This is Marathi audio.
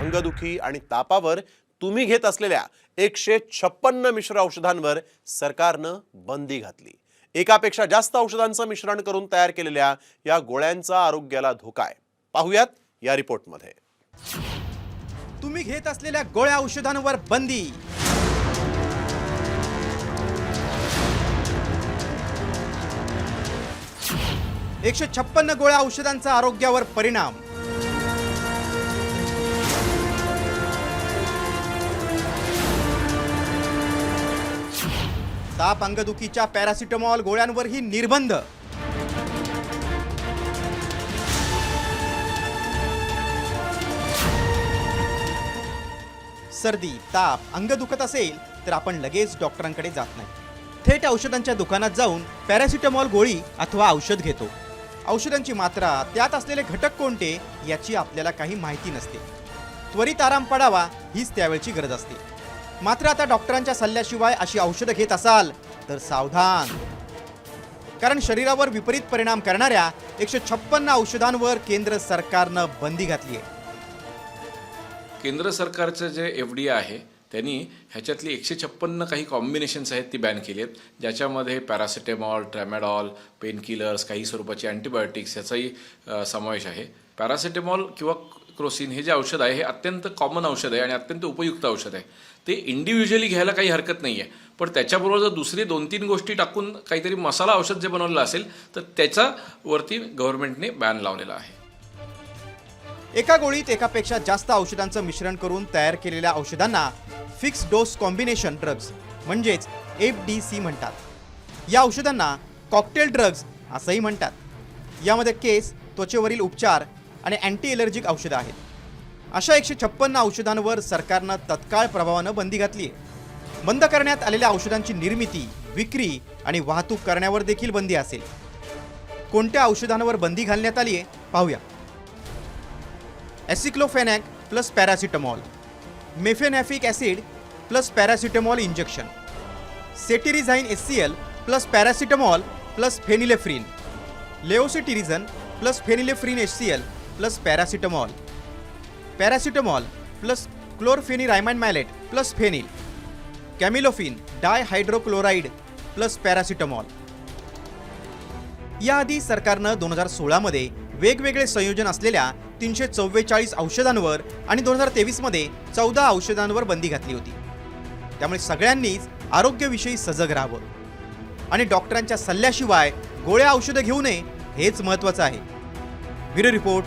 अंगदुखी आणि तापावर तुम्ही घेत असलेल्या एकशे छप्पन्न मिश्र औषधांवर सरकारनं बंदी घातली. एकापेक्षा जास्त औषधांचं मिश्रण करून तयार केलेल्या या गोळ्यांचा आरोग्याला धोका आहे. पाहुयात या रिपोर्टमध्ये. तुम्ही घेत असलेल्या गोळ्या औषधांवर बंदी. एकशे छप्पन्न गोळ्या औषधांचा आरोग्यावर परिणाम. ताप अंगदुखीच्या पॅरासिटामॉल गोळ्यांवरही निर्बंध. सर्दी ताप अंग दुखत असेल तर आपण लगेच डॉक्टरांकडे जात नाही. थेट औषधांच्या दुकानात जाऊन पॅरासिटामॉल गोळी अथवा औषध घेतो. औषधांची मात्रा त्यात असलेले घटक कोणते याची आपल्याला काही माहिती नसते. त्वरित आराम पडावा हीच त्यावेळची गरज असते. मात्र आता डॉक्टरांच्या सल्ल्याशिवाय अशी औषधं घेत असाल तर सावधान. कारण शरीरावर विपरीत परिणाम करणाऱ्या एकशे छप्पन्न औषधांवर केंद्र सरकारनं बंदी घातली आहे केंद्र सरकारचं जे एफ डी आहे त्यांनी ह्याच्यातली एकशे छप्पन्न काही कॉम्बिनेशन्स आहेत ती बॅन केली आहेत ज्याच्यामध्ये पॅरासिटेमॉल ट्रॅमॅडॉल पेनकिलर्स काही स्वरूपाची अँटीबायोटिक्स याचाही समावेश आहे. पॅरासिटेमॉल किंवा क्रोसिन हे जे औषध आहे हे अत्यंत कॉमन औषध आहे आणि अत्यंत उपयुक्त औषध आहे. ते इंडिव्हिज्युअली घ्यायला काही हरकत नाही आहे पण त्याच्याबरोबर जर दुसरी दोन तीन गोष्टी टाकून काहीतरी मसाला औषध जे बनवलेलं असेल तर त्याच्यावरती गव्हर्नमेंटने बॅन लावलेला आहे. एका गोळीत एकापेक्षा जास्त औषधांचं मिश्रण करून तयार केलेल्या औषधांना फिक्स डोस कॉम्बिनेशन ड्रग्ज म्हणजेच एफ डी सी म्हणतात. या औषधांना कॉकटेल ड्रग्ज असंही म्हणतात. यामध्ये केस त्वचेवरील उपचार आणि अँटी एलर्जिक औषधं आहेत. अशा एकशे छप्पन्न औषधांवर सरकारनं तत्काळ प्रभावानं बंदी घातली आहे बंद करण्यात आलेल्या औषधांची निर्मिती विक्री आणि वाहतूक करण्यावर देखील बंदी असेल. कोणत्या औषधांवर बंदी घालण्यात आली आहे पाहूया. Aceclofenac plus paracetamol mefenamic acid plus paracetamol injection cetirizine S C L plus paracetamol plus phenylephrine levocetirizine plus phenylephrine H C L plus paracetamol. Paracetamol plus chlorpheniramine maleate plus phenyl. Camylofin dihydrochloride plus paracetamol. याआधी सरकारनं दोन हजार सोळामध्ये वेगवेगळे संयोजन असलेल्या तीनशे चव्वेचाळीस औषधांवर आणि दोन हजार तेवीसमध्ये चौदा औषधांवर बंदी घातली होती. त्यामुळे सगळ्यांनीच आरोग्यविषयी सजग राहावं. आणि डॉक्टरांच्या सल्ल्याशिवाय गोळ्या औषधं घेऊ नये हेच महत्त्वाचं आहे. Bureau report